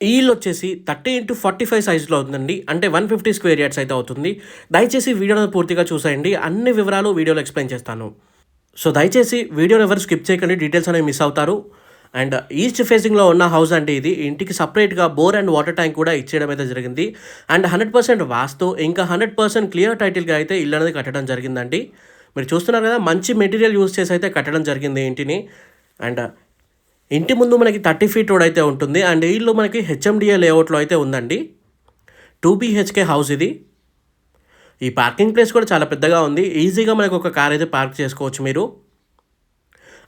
Eel వచ్చేసి thirty into forty five సైజ్లో ఉందండి. అంటే వన్ ఫిఫ్టీ స్క్వేర్ యార్డ్స్ అయితే అవుతుంది. దయచేసి వీడియోను పూర్తిగా చూసేయండి. అన్ని వివరాలు వీడియోలో ఎక్స్ప్లెయిన్ చేస్తాను. సో దయచేసి వీడియోని ఎవరు స్కిప్ చేయకండి. డీటెయిల్స్ అనేవి మిస్ అవుతారు. అండ్ ఈస్ట్ ఫేసింగ్లో ఉన్న హౌస్ అంటే ఇది. ఇంటికి సపరేట్గా బోర్ అండ్ వాటర్ ట్యాంక్ కూడా ఇచ్చేయడం అయితే జరిగింది. అండ్ హండ్రెడ్ పర్సెంట్ వాస్తు ఇంకా హండ్రెడ్ పర్సెంట్ క్లియర్ టైటిల్గా అయితే ఇల్లు అనేది కట్టడం జరిగిందండి. మీరు చూస్తున్నారు కదా మంచి మెటీరియల్ యూస్ చేసి అయితే కట్టడం జరిగింది ఇంటిని. అండ్ ఇంటి ముందు మనకి థర్టీ ఫీట్ రోడ్ అయితే ఉంటుంది అండ్ ఈ ఇల్లు మనకి హెచ్ఎండిఏ లేఅవుట్లో అయితే ఉందండి. టూ బీహెచ్కే హౌస్ ఇది. ఈ పార్కింగ్ ప్లేస్ కూడా చాలా పెద్దగా ఉంది. ఈజీగా మనకు ఒక కార్ అయితే పార్క్ చేసుకోవచ్చు మీరు.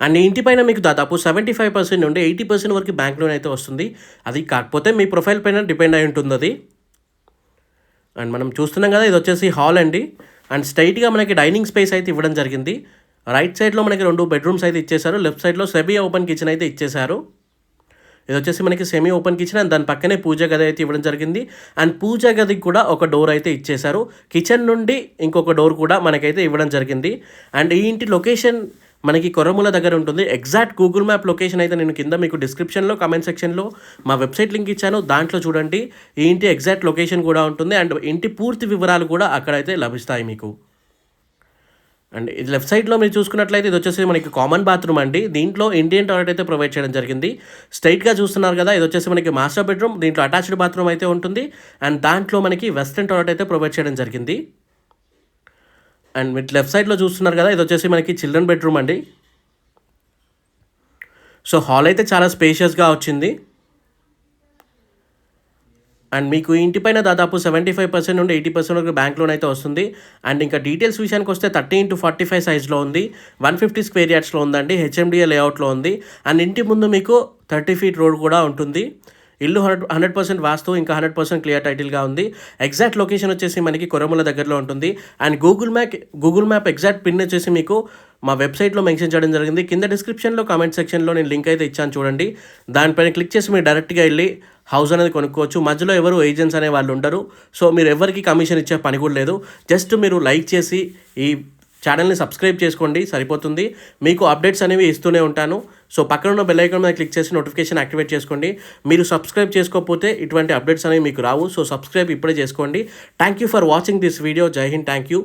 అండ్ ఇంటి పైన మీకు దాదాపు సెవెంటీ ఫైవ్ పర్సెంట్ నుండి ఎయిటీ పర్సెంట్ వరకు బ్యాంక్ లోన్ అయితే వస్తుంది. అది కాకపోతే మీ ప్రొఫైల్ పైన డిపెండ్ అయి ఉంటుంది అది అండ్ మనం చూస్తున్నాం కదా ఇది వచ్చేసి హాల్ అండి. అండ్ స్ట్రైట్గా మనకి డైనింగ్ స్పేస్ అయితే ఇవ్వడం జరిగింది. రైట్ సైడ్లో మనకి రెండు బెడ్రూమ్స్ అయితే ఇచ్చేశారు. లెఫ్ట్ సైడ్లో సెమీ ఓపెన్ కిచెన్ అయితే ఇచ్చేశారు. ఇది వచ్చేసి మనకి సెమీ ఓపెన్ కిచెన్ అండ్ దాని పక్కనే పూజ గది అయితే ఇవ్వడం జరిగింది. అండ్ పూజ గదికి కూడా ఒక డోర్ అయితే ఇచ్చేశారు. కిచెన్ నుండి ఇంకొక డోర్ కూడా మనకైతే ఇవ్వడం జరిగింది. అండ్ ఈ ఇంటి లొకేషన్ మనకి కొరముల దగ్గర ఉంటుంది. ఎగ్జాక్ట్ గూగుల్ మ్యాప్ లొకేషన్ అయితే నేను కింద మీకు డిస్క్రిప్షన్లో కమెంట్ సెక్షన్లో మా వెబ్సైట్ లింక్ ఇచ్చాను. దాంట్లో చూడండి. ఈ ఇంటి ఎగ్జాక్ట్ లొకేషన్ కూడా ఉంటుంది. అండ్ ఇంటి పూర్తి వివరాలు కూడా అక్కడైతే లభిస్తాయి మీకు. అండ్ ఇది లెఫ్ట్ సైడ్లో మీరు చూసుకున్నట్లయితే ఇది వచ్చేసి మనకి కామన్ బాత్రూమ్ అండి. దీంట్లో ఇండియన్ టాయిలెట్ అయితే ప్రొవైడ్ చేయడం జరిగింది. స్ట్రైట్గా చూస్తున్నారు కదా ఇది వచ్చేసి మనకి మాస్టర్ బెడ్రూమ్ దీంట్లో అటాచ్డ్ బాత్రూమ్ అయితే ఉంటుంది. అండ్ దాంట్లో మనకి వెస్ట్రన్ టాయిలెట్ అయితే ప్రొవైడ్ చేయడం జరిగింది. అండ్ మీరు లెఫ్ట్ సైడ్లో చూస్తున్నారు కదా ఇది వచ్చేసి మనకి చిల్డ్రన్ బెడ్రూమ్ అండి. సో హాల్ అయితే చాలా స్పేషియస్గా వచ్చింది. అండ్ మీకు ఇంటిపైన దాదాపు సెవెంటీ ఫైవ్ పర్సెంట్ నుండి ఎయిటీ పర్సెంట్ వరకు బ్యాంక్ లోన్ అయితే వస్తుంది. అండ్ ఇంకా డీటెయిల్స్ విషయానికి వస్తే థర్టీ ఇంటూ ఫార్టీ ఫైవ్ సైజ్లో ఉంది. వన్ ఫిఫ్టీ స్క్వేర్ యార్డ్స్లో ఉందండి. హెచ్ఎండిఏ లేఅవుట్లో ఉంది. అండ్ ఇంటి ముందు మీకు థర్టీ ఫీట్ రోడ్ కూడా ఉంటుంది. ఇల్లు హండ్రెడ్ హండ్రెడ్ పర్సెంట్ వాస్తు ఇంకా హండ్రెడ్ పర్సెంట్ క్లియర్ టైటిల్గా ఉంది. ఎగ్జాక్ట్ లొకేషన్ వచ్చేసి మనకి కొరముల దగ్గరలో ఉంటుంది. And Google map Google map exact pin వచ్చేసి మీకు మా వెబ్సైట్లో మెన్షన్ చేయడం జరిగింది. కింద డిస్క్రిప్షన్లో కామెంట్ సెక్షన్లో నేను లింక్ అయితే ఇచ్చాను చూడండి. దానిపైన క్లిక్ చేసి మీరు డైరెక్ట్గా వెళ్ళి హౌస్ అనేది కొనుక్కోవచ్చు. మధ్యలో ఎవరు ఏజెంట్స్ అనే వాళ్ళు ఉండరు. సో మీరు ఎవరికి కమిషన్ ఇచ్చే పని కూడా లేదు. జస్ట్ మీరు లైక్ చేసి ఈ ఛానల్ని సబ్స్క్రైబ్ చేసుకోండి సరిపోతుంది. మీకు అప్డేట్స్ అనేవి ఇస్తూనే ఉంటాను. సో పక్కన ఉన్న బెల్ ఐకాన్ మీద క్లిక్ చేసి నోటిఫికేషన్ యాక్టివేట్ చేసుకోండి. మీరు సబ్స్క్రైబ్ చేసుకోకపోతే ఇటువంటి అప్డేట్స్ అనేవి మీకు రావు. సో సబ్స్క్రైబ్ ఇప్పుడే చేసుకోండి. Thank you for watching this video జై హింద్ థ్యాంక్ యూ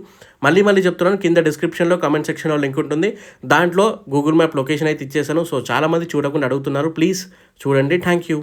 మళ్ళీ మళ్ళీ చెప్తున్నాను కింద డిస్క్రిప్షన్లో కమెంట్ సెక్షన్లో లింక్ ఉంటుంది. దాంట్లో గూగుల్ మ్యాప్ లొకేషన్ అయితే ఇచ్చేసాను సో చాలామంది చూడకుండా అడుగుతున్నారు. ప్లీజ్ చూడండి. Thank you